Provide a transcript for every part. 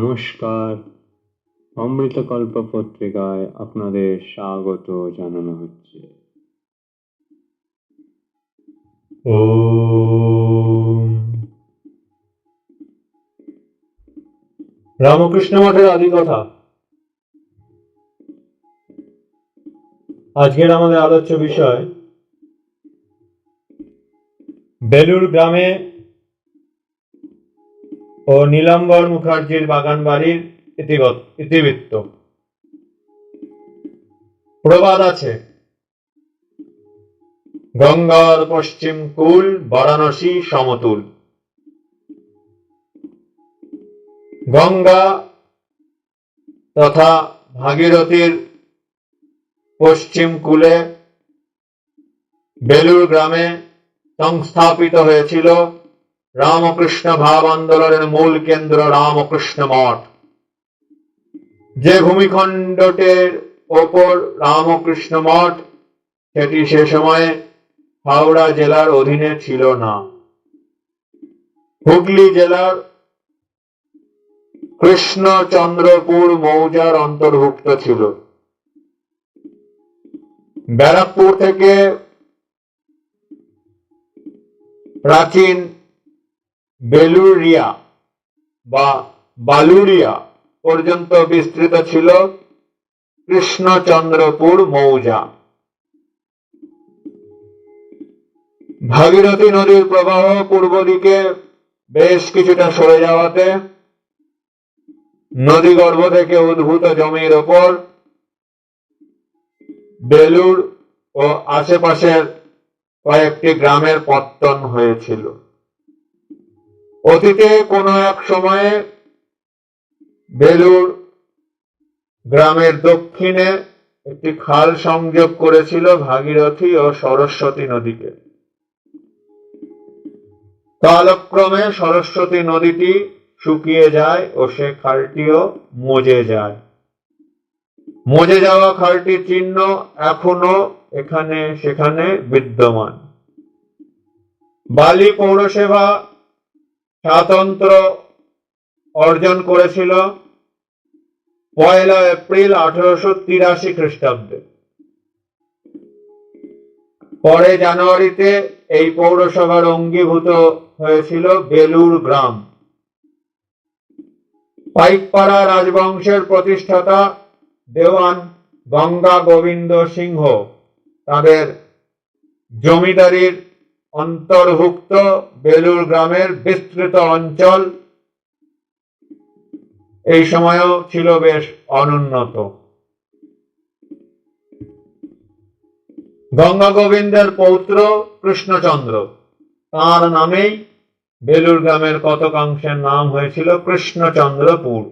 নমস্কার। অমৃতকল্প পত্রিকায় আপনাদের স্বাগত জানানো হচ্ছে। ওম। রামকৃষ্ণ মঠের আদি কথা আজকের আমাদের আলোচ্য বিষয় বেলুর গ্রামে ও নীলাম্বর মুখার্জির বাগান বাড়ির ইতিবৃত্ত। প্রবাদ আছে। গঙ্গার পশ্চিম কূল, বারাণসী সমতুল। গঙ্গা তথা ভাগীরথীর পশ্চিম কুলে বেলুর গ্রামে সংস্থাপিত হয়েছিল রামকৃষ্ণ ভাব আন্দোলনের মূল কেন্দ্র রামকৃষ্ণ মঠ। যে ভূমিখণ্ডটির ওপর রামকৃষ্ণ মঠ, সেটি সে সময়ে হাওড়া জেলার অধীনে ছিল না। হুগলি জেলার কৃষ্ণচন্দ্রপুর মৌজার অন্তর্ভুক্ত ছিল। ব্যারাকপুর থেকে প্রাচীন বেলুরিয়া বা বালুরিয়া পর্যন্ত বিস্তৃত ছিল কৃষ্ণচন্দ্রপুর মৌজা। ভাগীরথী নদীর প্রবাহ পূর্ব দিকে বেশ কিছুটা সরে যাওয়াতে নদীগর্ভ থেকে উদ্ভূত জমির ওপর বেলুর ও আশেপাশের কয়েকটি গ্রামের পত্তন হয়েছিল। অতীতে কোনো এক সময়ে বেলুর গ্রামের দক্ষিণে একটি খাল সংযোগ করেছিল ভাগীরথী ও সরস্বতী নদীকে। কালক্রমে সরস্বতী নদীটি শুকিয়ে যায় ও সে খালটিও মজে যায়। মজে যাওয়া খালটির চিহ্ন এখনও এখানে সেখানে বিদ্যমান। বালি পৌরসভা স্বাতন্ত্র অর্জন করেছিল পয়লা এপ্রিল আঠারোশো তিরাশি খ্রিস্টাব্দে। পরে জানুয়ারিতে এই পৌরসভার অঙ্গীভূত হয়েছিল বেলুর গ্রাম। পাইকপাড়া রাজবংশের প্রতিষ্ঠাতা দেওয়ান গঙ্গা গোবিন্দ সিংহ তাদের জমিদারির অন্তর্ভুক্ত বেলুর গ্রামের বিস্তৃত অঞ্চল। এই সময়ও ছিল বেশ অনুন্নত। গঙ্গা গোবিন্দের পৌত্র কৃষ্ণচন্দ্র। তার নামেই বেলুর গ্রামের কতকাংশের নাম হয়েছিল কৃষ্ণচন্দ্রপুর।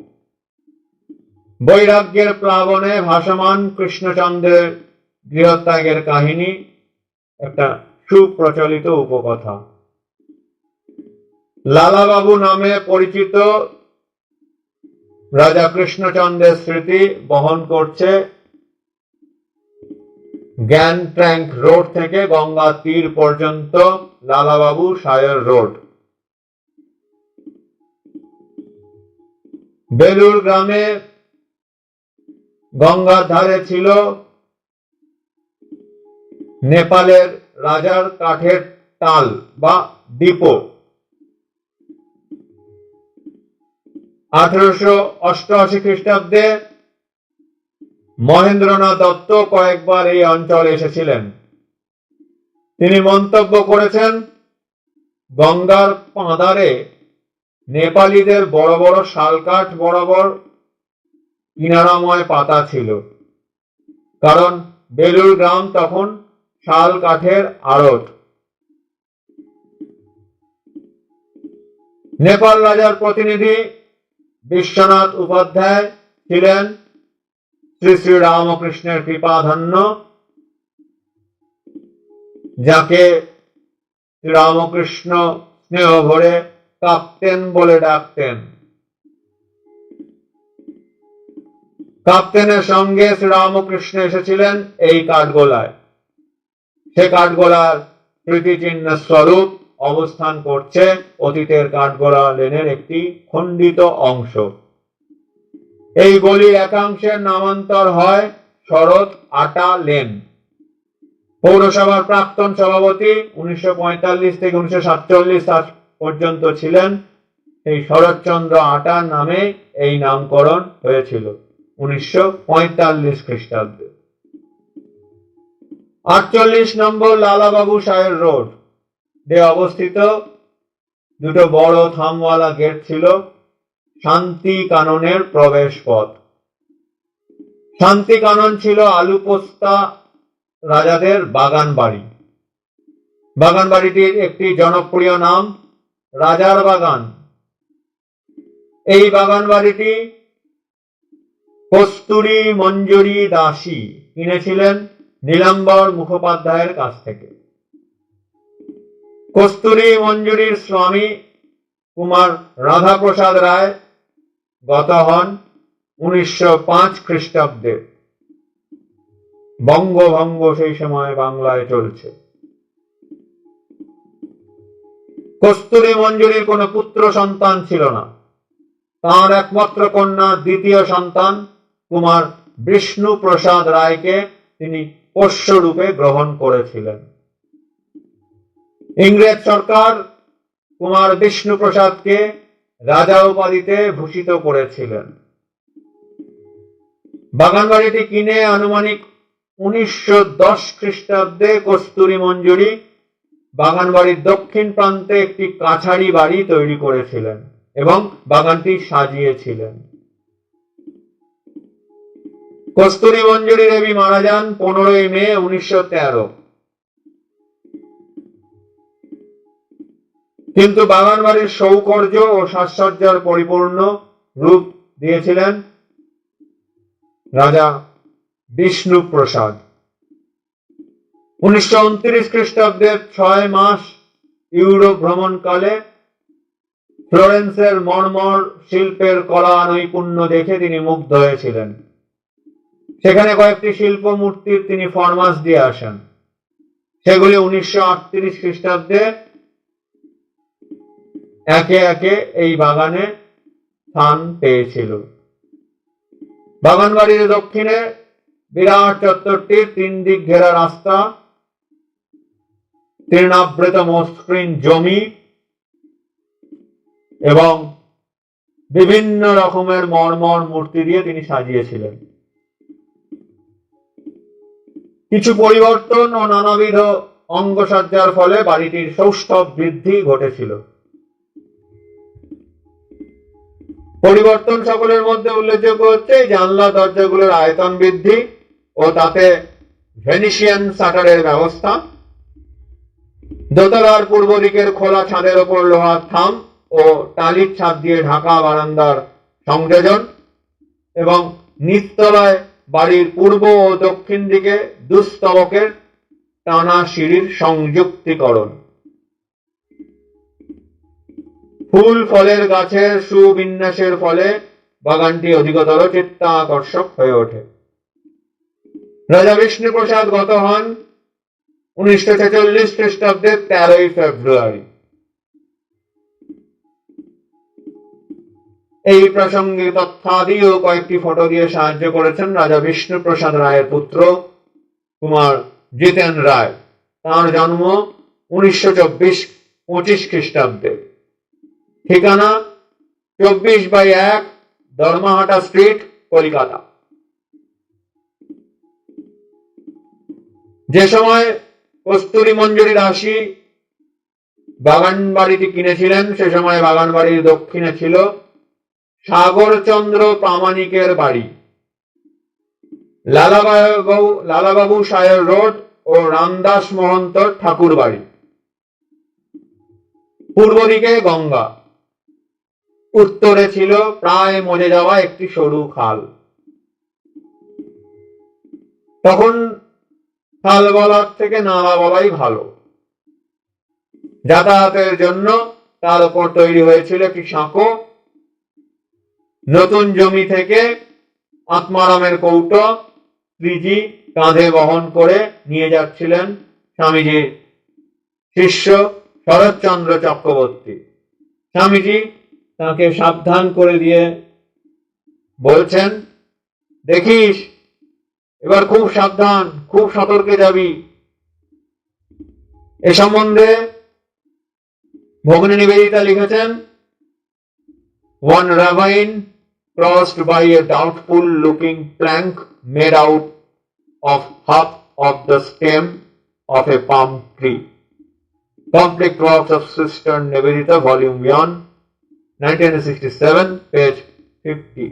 বৈরাগ্যের প্লাবনে ভাসমান কৃষ্ণচন্দ্রের গৃহত্যাগের কাহিনী একটা সুপ্রচলিত উপকথা। লালাবাবু নামে পরিচিত রাজা কৃষ্ণচন্দ্রের স্মৃতি বহন করছে জ্ঞান ট্র্যাঙ্ক রোড থেকে গঙ্গা তীর পর্যন্ত লালাবাবু সায়র রোড। বেলুর গ্রামে গঙ্গার ধারে ছিল নেপালের রাজার কাঠের টাল বা ডিপো। আঠারোশো অষ্টআশি খ্রিস্টাব্দে মহেন্দ্রনাথ দত্ত কয়েকবার এই অঞ্চলে এসেছিলেন। তিনি মন্তব্য করেছেন, গঙ্গার পাঁদারে নেপালিদের বড় বড় শালকাঠ বরাবর কিনারাময় পাতা ছিল। কারণ বেলুর গ্রাম তখন শাল কাঠের আড়ত। নেপাল রাজার প্রতিনিধি বিশ্বনাথ উপাধ্যায় ছিলেন শ্রী শ্রী রামকৃষ্ণের কৃপাধন্য, যাকে রামকৃষ্ণ স্নেহ ভরে কাপ্তেন বলে ডাকতেন। কাপ্তেনের সঙ্গে শ্রীরামকৃষ্ণ এসেছিলেন এই কাঠগোলায়। সে কাঠগোলার স্মৃতিচিহ্ন স্বরূপ অবস্থান করছে অতীতের কাঠগোলা লেনের একটি খণ্ডিত অংশ। এই গলির একাংশের নামান্তর হয় শরৎ আটা লেন। পৌরসভার প্রাক্তন সভাপতি উনিশশো পঁয়তাল্লিশ থেকে উনিশশো সাল পর্যন্ত ছিলেন। এই শরৎচন্দ্র আটা নামে এই নামকরণ হয়েছিল উনিশশো পঁয়তাল্লিশ খ্রিস্টাব্দে। আটচল্লিশ নম্বর লালাবাবু সাহের রোড। যে অবস্থিত। দুটো বড় থামওয়ালা গেট ছিল। শান্তি কাননের প্রবেশ পথ। শান্তি কানন ছিল আলুপোস্তা রাজাদের বাগান বাড়ি। বাগান বাড়িটির একটি জনপ্রিয় নাম রাজার বাগান। এই বাগান বাড়িটি কস্তুরী মঞ্জুরি দাসী কিনেছিলেন। নীলাম্বর মুখোপাধ্যায়ের কাছ থেকে। কস্তুরী মঞ্জুরির স্বামী কুমার রাধাপ্রসাদ রায় গত হন উনিশশো পাঁচ খ্রিস্টাব্দে। বঙ্গভঙ্গ সেই সময় বাংলায় চলছে। কস্তুরী মঞ্জুরির কোনো পুত্র সন্তান ছিল না। তার একমাত্র কন্যা দ্বিতীয় সন্তান কুমার বিষ্ণু প্রসাদ রায়কে তিনি পোষ্যরূপে গ্রহণ করেছিলেন। ইংরেজ সরকার কুমার বিষ্ণু প্রসাদকে রাজা উপাধিতে ভূষিত করেছিলেন। বাগানবাড়িটি কিনে আনুমানিক উনিশশো দশ খ্রিস্টাব্দে কস্তুরী মঞ্জুরি বাগানবাড়ির দক্ষিণ প্রান্তে একটি কাছারি বাড়ি তৈরি করেছিলেন এবং বাগানটি সাজিয়েছিলেন। কস্তুরী মঞ্জুরি দেবী মারা যান পনেরোই মে উনিশশো তেরো। কিন্তু বাগান বাড়ির সৌকর্য ও সাজসজ্জার পরিপূর্ণ রূপ দিয়েছিলেন রাজা বিষ্ণু প্রসাদ উনিশশো উনত্রিশ খ্রিস্টাব্দের ছয় মাস ইউরোপ ভ্রমণকালে ফ্লোরেন্সের মর্মর শিল্পের কলা নৈপুণ্য দেখে তিনি মুগ্ধ হয়েছিলেন। সেখানে কয়েকটি শিল্প মূর্তির তিনি ফরমাস দিয়ে আসেন। সেগুলি উনিশশো আটত্রিশ খ্রিস্টাব্দে একে একে এই বাগানে স্থান পেয়েছিল। বাগান বাড়ির দক্ষিণে বিরাট চত্বরটির তিন দিক ঘেরা রাস্তা, তৃণাবৃত মসৃণ জমি এবং বিভিন্ন রকমের মর্মর মূর্তি দিয়ে তিনি সাজিয়েছিলেন। কিছু পরিবর্তন ও নানাবিধ অঙ্গসজ্জার ফলে বাড়িটির সৌষ্ঠব বৃদ্ধি ঘটেছিল। পরিবর্তন সকলের মধ্যে উল্লেখযোগ্য হচ্ছে জানলা দরজাগুলোর আয়তন বৃদ্ধি ও তাতে ভেনিসিয়ান শাটারের ব্যবস্থা। দোতলার পূর্ব দিকের খোলা ছাদের ওপর লোহার থাম ও টালির ছাদ দিয়ে ঢাকা বারান্দার সংযোজন এবং নিচতলায় বাড়ির পূর্ব ও দক্ষিণ দিকে দুস্তবকের টানা সিঁড়ির সংযুক্তিকরণ। ফুল ফলের গাছের সুবিন্যাসের ফলে বাগানটি অধিকতর চিত্তাকর্ষক হয়ে ওঠে। রাজা বিষ্ণু প্রসাদ গত হন উনিশশো ছেচল্লিশ খ্রিস্টাব্দের তেরোই ফেব্রুয়ারি। এই প্রসঙ্গে তথ্যাদি কয়েকটি ফটো দিয়ে সাহায্য করেছেন রাজা বিষ্ণুপ্রসাদ রায়ের পুত্র কুমার জিতেন রায়। তার জন্ম উনিশশো চব্বিশ পঁচিশ খ্রিস্টাব্দে। ঠিকানা চব্বিশ বাই এক ধর্মাহাটা স্ট্রিট, কলকাতা। যে সময় কস্তুরী মঞ্জুরি দাসী বাগান বাড়িটি কিনেছিলেন, সে সময় বাগান বাড়ির দক্ষিণে ছিল সাগরচন্দ্র প্রামাণিকের বাড়ি। লালাবাবু লালাবাবু সাহের রোড ও রামদাস মহন্তর ঠাকুর বাড়ি। পূর্ব দিকে গঙ্গা। উত্তরে ছিল প্রায় মজে যাওয়া একটি সরু খাল। তখন খাল বলার থেকে নালা বলাই ভালো। যাতায়াতের জন্য তার উপর তৈরি হয়েছিল একটি সাঁকো নতুন জমি থেকে আত্মারামের কৌটো শ্রীজি কাঁধে বহন করে নিয়ে যাচ্ছিলেন স্বামীজির শিষ্য শরৎচন্দ্র চক্রবর্তী। স্বামীজি তাকে সাবধান করে দিয়ে বলছেন, দেখিস, এবার খুব সাবধান, খুব সতর্কে যাবি। এ সম্বন্ধে ভগ্নী নিবেদিতা লিখেছেন, one ravine crossed by a doubtful looking plank made out of half of the stem of a palm tree. Complete works of Sister Nivedita, Volume 1, 1967, page 50.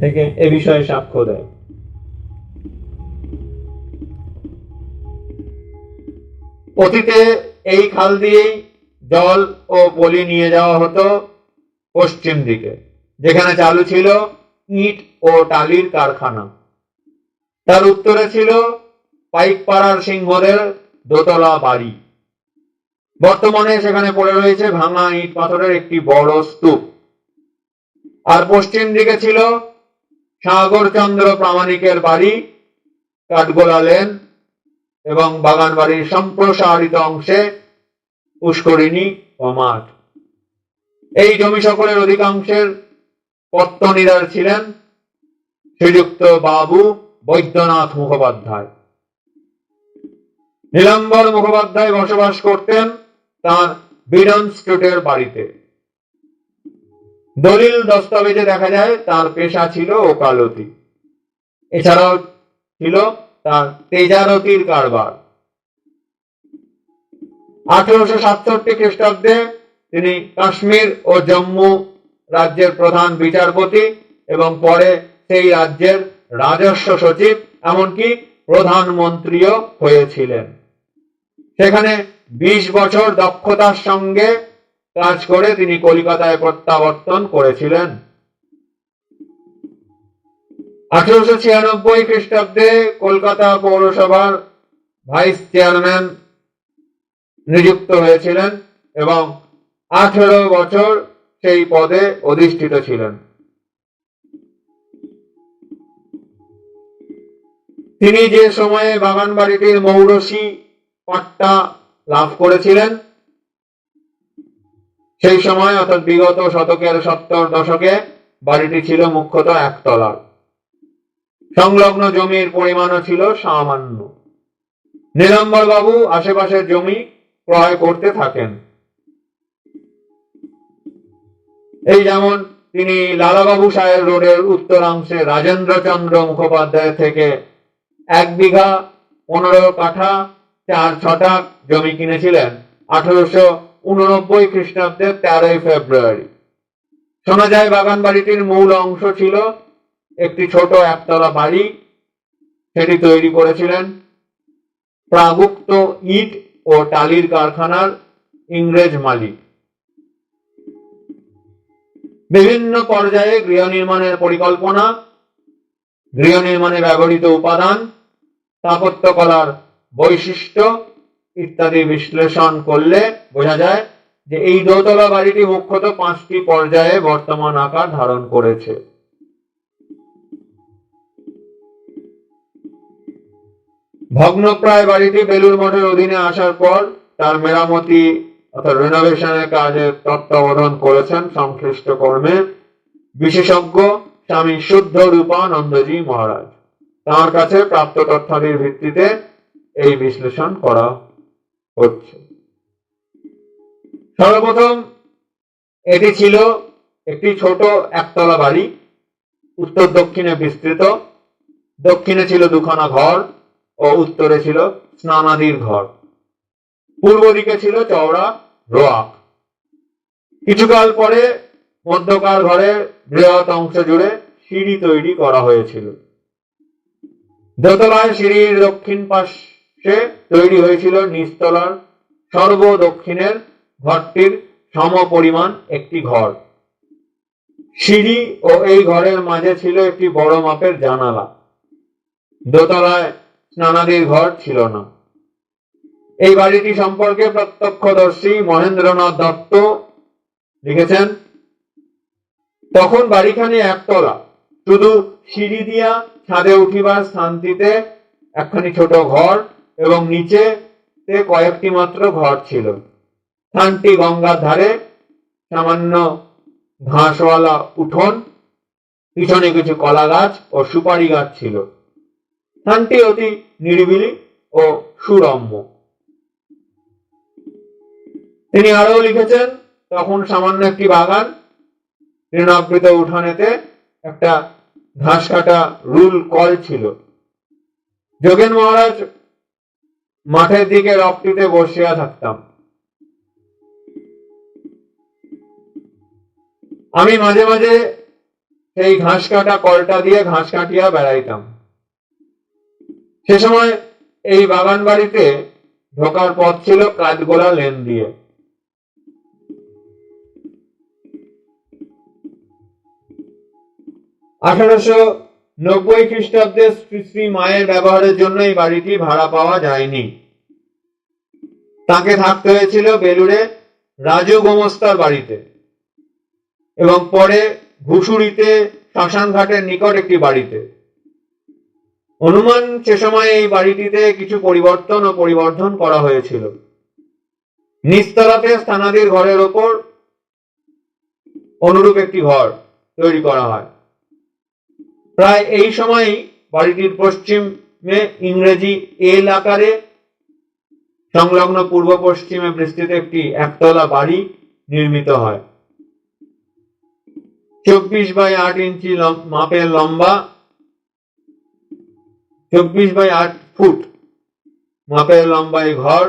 থেকে এ বিষয়ে সাক্ষ্য দেয় অতীতে এই খাল দিয়েই জল ও পলি নিয়ে যাওয়া হতো পশ্চিম দিকে যেখানে চালু ছিল ইট ও টালির কারখানা। তার উত্তরে ছিল পাইকপাড়ার সিংহদের দোতলা বাড়ি। বর্তমানে সেখানে পড়ে রয়েছে ভাঙা ইট পাথরের একটি বড় স্তূপ। আর পশ্চিম দিকে ছিল সাগরচন্দ্র প্রামাণিকের বাড়ি কাঠগোলা লেন এবং বাগান বাড়ির সম্প্রসারিত অংশে পুষ্করিণী ও মাঠ। এই জমি সকলের অধিকাংশের পত্তনিদার ছিলেন শ্রীযুক্ত বাবু বৈদ্যনাথ মুখোপাধ্যায়। নীলাম্বর মুখোপাধ্যায় বসবাস করতেন তার বিডন স্ট্রিটের বাড়িতে। দলিল দস্তাবেজে দেখা যায় তার পেশা ছিল ওকালতি। এছাড়াও ছিল তার তেজারতির কারবার। আঠেরোশো সাতষট্টি খ্রিস্টাব্দে তিনি কাশ্মীর ও জম্মু রাজ্যের প্রধান বিচারপতি এবং পরে সেই রাজ্যের রাজস্ব সচিব, এমনকি প্রধানমন্ত্রীও হয়েছিলেন। সেখানে বিশ বছর দক্ষতার সঙ্গে কাজ করে তিনি কলিকাতায় প্রত্যাবর্তন করেছিলেন। আঠারোশো ছিয়ানব্বই খ্রিস্টাব্দে কলকাতা পৌরসভার ভাইস চেয়ারম্যান নিযুক্ত হয়েছিলেন এবং আঠেরো বছর সেই পদে অধিষ্ঠিত ছিলেন। তিনি যে সময়ে বাগান বাড়িটির মৌরসি পাট্টা লাভ করেছিলেন, সেই সময় অর্থাৎ বিগত শতকের সত্তর দশকে বাড়িটি ছিল মুখ্যত একতলার। সংলগ্ন জমির পরিমাণও ছিল সামান্য। নীলাম্বর বাবু আশেপাশের জমি ক্রয় করতে থাকেন। এই যেমন তিনি লালাবাবু সাহেব রোডের উত্তরাংশে রাজেন্দ্রচন্দ্র মুখোপাধ্যায় থেকে এক বিঘা পনেরো কাঠা চার ছটা জমি কিনেছিলেন আঠারোশো উননব্বই খ্রিস্টাব্দে তেরোই ফেব্রুয়ারি। শোনা যায় বাগান বাড়িটির মূল অংশ ছিল একটি ছোট একতলা বাড়ি, সেটি তৈরি করেছিলেন প্রাগুক্ত ইট ও টালির কারখানার ইংরেজ মালিক। বিভিন্ন পর্যায়ে গৃহ নির্মাণের পরিকল্পনা, গৃহ নির্মাণে ব্যবহৃত উপাদান স্থাপত্যকলার বৈশিষ্ট্য ইত্যাদি বিশ্লেষণ করলে বোঝা যায় যে এই দোতলা বাড়িটি মুখ্যত পাঁচটি পর্যায়ে বর্তমান আকার ধারণ করেছে। ভগ্নপ্রায় বাড়িটি বেলুর মঠের অধীনে আসার পর তার মেরামতি অর্থাৎ রেনোভেশনের কাজে তত্ত্বাবধান করেছেন সংশ্লিষ্ট কর্মে বিশেষজ্ঞ স্বামী শুদ্ধ রূপানন্দজি মহারাজ। তার কাছে প্রাপ্ত তথ্যাদির ভিত্তিতে এই বিশ্লেষণ করা হচ্ছে। সর্বপ্রথম এটি ছিল একটি ছোট একতলা বাড়ি। উত্তর দক্ষিণে বিস্তৃত। দক্ষিণে ছিল দুখানা ঘর ও উত্তরে ছিল স্নানাদির ঘর। পূর্ব দিকে ছিল চওড়া রোয়াক। কিছুকাল পরে মধ্যকার ঘরের বৃহৎ অংশ জুড়ে সিঁড়ি তৈরি করা হয়েছিল। দোতলায় সিঁড়ির দক্ষিণ পাশে তৈরি হয়েছিল নিচতলার সর্ব দক্ষিণের ঘরটির সম পরিমাণ একটি ঘর। সিঁড়ি ও এই ঘরের মাঝে ছিল একটি বড় মাপের জানালা। দোতলায় স্নানাদির ঘর ছিল না। এই বাড়িটি সম্পর্কে প্রত্যক্ষদর্শী মহেন্দ্রনাথ দত্ত লিখেছেন, তখন বাড়িখানি একতলা। শুধু সিঁড়ি দিয়া ছাদে উঠিবার স্থানটিতে একখানি ছোট ঘর এবং নিচে কয়েকটি মাত্র ঘর ছিল। স্থানটি গঙ্গার ধারে, সামান্য ঘাসওয়ালা উঠোন, পিছনে কিছু কলা গাছ ও সুপারি গাছ ছিল। স্থানটি অতি নিরিবিলি ও সুরম্য। তিনি আরও লিখেছেন, তখন সামান্য একটি বাগান তৃণাবৃত উঠানেতে একটা ঘাস কাটা রুল কল ছিল। যোগেন মহারাজ মাঠের দিকে রকটিতে বসিয়া থাকতাম। আমি মাঝে মাঝে সেই ঘাস কাটা কলটা দিয়ে ঘাস কাটিয়া বেড়াইতাম। সে সময় এই বাগান বাড়িতে ঢোকার পথ ছিল কাঠগোলা লেন দিয়ে। আঠারোশো নব্বই খ্রিস্টাব্দে শ্রী শ্রী মায়ের ব্যবহারের জন্য এই বাড়িটি ভাড়া পাওয়া যায়নি। তাকে থাকতে হয়েছিল বেলুড়ে রাজু গোমস্তার বাড়িতে এবং পরে ঘুষুরিতে শ্মশানঘাটের নিকট একটি বাড়িতে। অনুমান সে সময় এই বাড়িটিতে কিছু পরিবর্তন ও পরিবর্ধন করা হয়েছিল। নিস্তলাতে স্থানাদির ঘরের ওপর অনুরূপ একটি ঘর তৈরি করা হয়। প্রায় এই সময়ই বাড়িটির পশ্চিমে ইংরেজি এল আকারে সংলগ্ন পূর্ব পশ্চিমে বিস্তৃত একটি একতলা বাড়ি নির্মিত হয়। চব্বিশ বাই আট ইঞ্চি মাপের লম্বা, চব্বিশ বাই আট ফুট মাপের লম্বা এই ঘর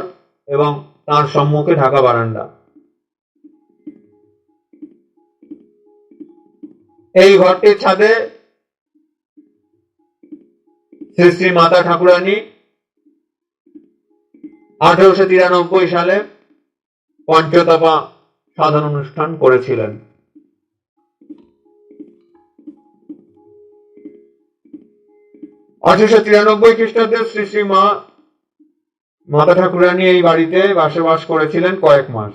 এবং তার সম্মুখে ঢাকা বারান্দা। এই ঘরটির ছাদে শ্রী শ্রী মাতা ঠাকুরানী, আঠারোশো তিরানব্বই সালে পঞ্চতপা সাধন অনুষ্ঠান করেছিলেন। আঠারোশো তিরানব্বই খ্রিস্টাব্দে শ্রী শ্রী মা মাতা ঠাকুরানী এই বাড়িতে বাসবাস করেছিলেন কয়েক মাস।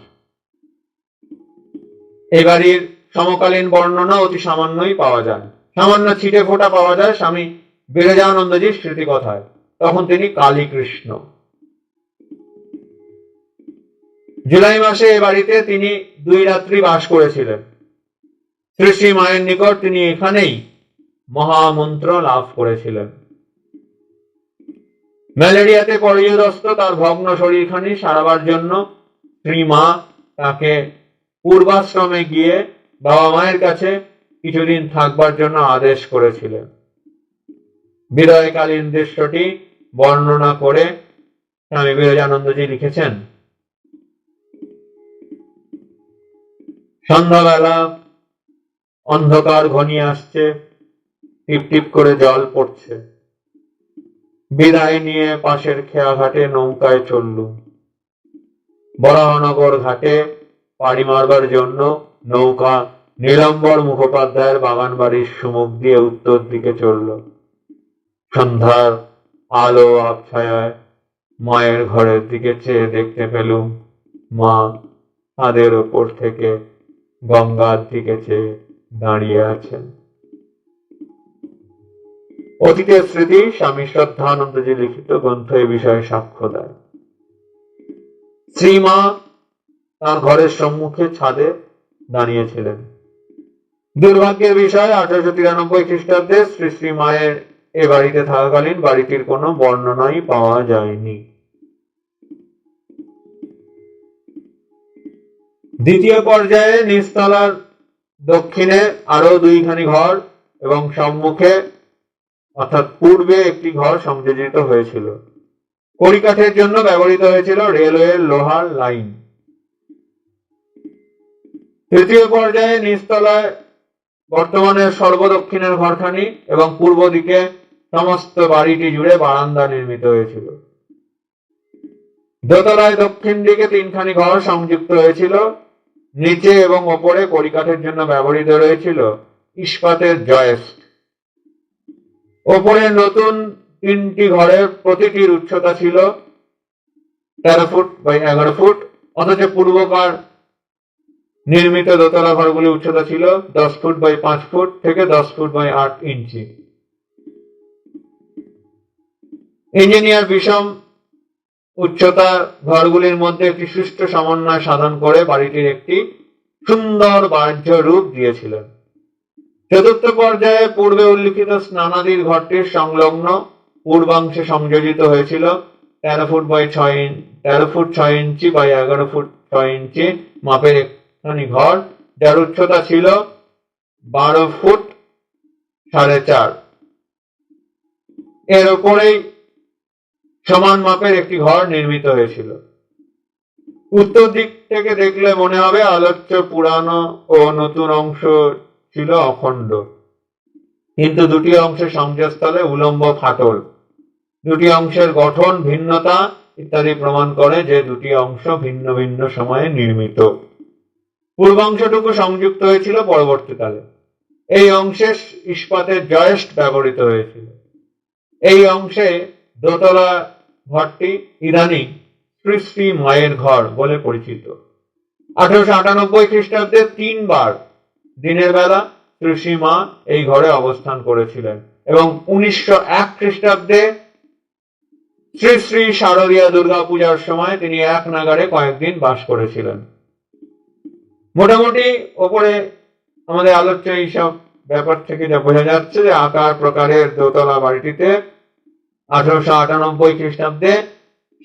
এই বাড়ির সমকালীন বর্ণনা অতি সামান্যই পাওয়া যায়। সামান্য ছিটে ফোটা পাওয়া যায় স্বামী বিরজানন্দজির স্মৃতিকথায়। তখন তিনি কালী কৃষ্ণ জুলাই মাসে এ বাড়িতে তিনি দুই রাত্রি বাস করেছিলেন। শ্রী শ্রী মায়ের নিকট তিনি এখানেই মহামন্ত্র লাভ করেছিলেন। ম্যালেরিয়াতে পর্যদস্ত তার ভগ্ন শরীরখানি সারাবার জন্য শ্রী মা তাকে পূর্বাশ্রমে গিয়ে বাবা মায়ের কাছে কিছুদিন থাকবার জন্য আদেশ করেছিলেন। বিদায়কালীন দৃশ্যটি বর্ণনা করে স্বামী বিরজানন্দজি লিখেছেন। সন্ধ্যাবেলা অন্ধকার ঘনিয়ে আসছে, টিপ টিপ করে জল পড়ছে। বিদায় নিয়ে পাশের খেয়া ঘাটে নৌকায় চললুম বরাহনগর ঘাটে পাড়ি মারবার জন্য নৌকা নীলম্বর মুখোপাধ্যায়ের বাগান বাড়ির সুমুখ দিয়ে উত্তর দিকে চলল সন্ধ্যার আলো আবছায়ায় মায়ের ঘরের দিকে চেয়ে দেখতে পেলুম মা ছাদের ওপর থেকে গঙ্গার দিকে চেয়ে দাঁড়িয়ে আছেন। অতীতের স্মৃতি স্বামী শ্রদ্ধানন্দজি লিখিত গ্রন্থ এ বিষয়ে সাক্ষ্য দেয়। শ্রীমা তার ঘরের সম্মুখে ছাদে দাঁড়িয়েছিলেন। দুর্ভাগ্যের বিষয় আঠারোশো তিরানব্বই খ্রিস্টাব্দে শ্রী শ্রী মায়ের এ বাড়িতে থাকাকালীন বাড়িটির কোনো বর্ণনাই পাওয়া যায়নি। দ্বিতীয় পর্যায়ে নিচতলার দক্ষিণে আরও দুইখানি ঘর এবং সম্মুখে, অর্থাৎ পূর্বে একটি ঘর সংযোজিত হয়েছিল। কড়িকাঠের জন্য ব্যবহৃত হয়েছিল রেলওয়ের লোহার লাইন। তৃতীয় পর্যায়ে নিচতলায় বর্তমানে সর্বদক্ষিণের ঘরখানি এবং পূর্ব দিকে সমস্ত বাড়িটি জুড়ে বারান্দা নির্মিত হয়েছিল। দোতলায় দক্ষিণ দিকে তিনখানি ঘর সংযুক্ত হয়েছিল। নিচে এবং ওপরে কড়িকাঠের জন্য ব্যবহৃত রয়েছিল ইস্পাতের জয়েস্ট। ওপরে নতুন তিনটি ঘরের প্রতিটির উচ্চতা ছিল তেরো ফুট বাই এগারো ফুট, অথচ পূর্বকার নির্মিত দোতলা ঘরগুলির উচ্চতা ছিল দশ ফুট বাই পাঁচ ফুট থেকে দশ ফুট বাই আট ইঞ্চি। ইঞ্জিনিয়ার বিষম উচ্চতা ঘরগুলির মধ্যে একটি সুষ্ঠু সমন্বয় সাধন করে বাড়িটির একটি সুন্দর বাহ্য রূপ দিয়েছিলেন। চতুর্থ পর্যায়ে পূর্বে উল্লিখিত স্নানাদির ঘরটির সংলগ্ন পূর্বাংশে সংযোজিত হয়েছিল তেরো ফুট বাই ছয় ইঞ্চ তেরো ফুট ছয় ইঞ্চি বাই এগারো ফুট ছয় ইঞ্চি মাপের একখানি ঘর, যার উচ্চতা ছিল বারো ফুট সাড়ে চার। এর উপরেই সমান মাপের একটি ঘর নির্মিত হয়েছিল। উত্তর দিক থেকে দেখলে মনে হবে আলোচ্য পুরানো ও নতুন অংশ ছিল অখণ্ড। কিন্তু দুটি অংশের সংযোগস্থলে উলম্ব ফাটল। দুটি অংশের গঠন ভিন্নতা ইত্যাদি প্রমাণ করে যে দুটি অংশ ভিন্ন ভিন্ন সময়ে নির্মিত। পূর্বাংশটুকু সংযুক্ত হয়েছিল পরবর্তীকালে। এই অংশে ইস্পাতের জয়েস্ট ব্যবহৃত হয়েছিল। এই অংশে দোতলা ঘরটি শ্রী শ্রী মায়ের ঘর বলে পরিচিত। আঠারোশো আটানব্বই খ্রিস্টাব্দে তিনবার দিনের বেলা শ্রী মা এই ঘরে অবস্থান করেছিলেন এবং উনিশশো এক খ্রিস্টাব্দে শ্রী শ্রী শারদীয়া দুর্গা পূজার সময় তিনি এক নাগারে কয়েকদিন বাস করেছিলেন। মোটামুটি ওপরে আমাদের আলোচ্য এইসব ব্যাপার থেকে যা বোঝা যাচ্ছে যে আকার প্রকারের দোতলা বাড়িটিতে আঠারোশো আটানব্বই খ্রিস্টাব্দে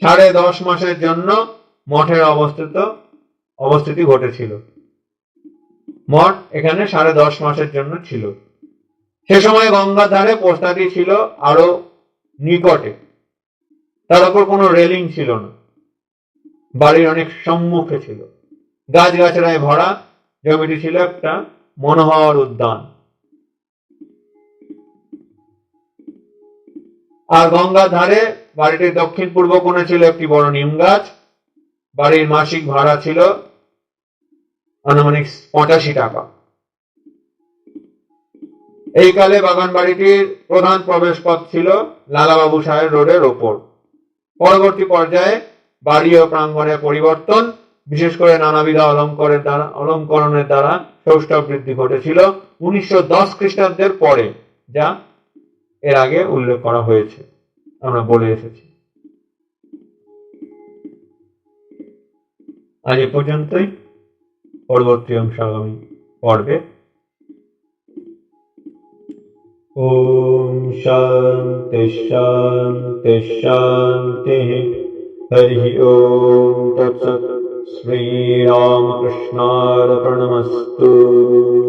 সাড়ে দশ মাসের জন্য মঠের অবস্থিত, অবস্থিতি ঘটেছিল। মঠ এখানে সাড়ে দশ মাসের জন্য ছিল। সে সময় গঙ্গার ধারে পোস্তাটি ছিল আরও নিকটে। তার উপর কোনো রেলিং ছিল না। বাড়ির অনেক সম্মুখে ছিল। গাছ গাছড়ায় ভরা জমিটি ছিল একটা মনোহর উদ্যান। আর গঙ্গার ধারে, বাড়িটির দক্ষিণ পূর্ব কোণে ছিল একটি বড় নিম গাছ। বাড়ির মাসিক ভাড়া ছিল আনুমানিক পঁচাশি টাকা। এই কালে বাগান বাড়িটির প্রধান প্রবেশ পথ ছিল লালাবাবু সাহেব রোডের ওপর। পরবর্তী পর্যায়ে বাড়ি ও প্রাঙ্গণের পরিবর্তন, বিশেষ করে নানাবিধ অলঙ্করের দ্বারা অলঙ্করণের দ্বারা সৌষ্ঠব বৃদ্ধি ঘটেছিল উনিশশো দশ খ্রিস্টাব্দের পরে, যা এর আগে উল্লেখ করা হয়েছে। আমরা বলে এসেছি। আজ এ পর্যন্তই। পরবর্তী অংশ আগামী পর্বে। ওম শান্তি শান্তি শান্তি। হরি ওম তৎসৎ। শ্রীরামকৃষ্ণার্পণমস্তু।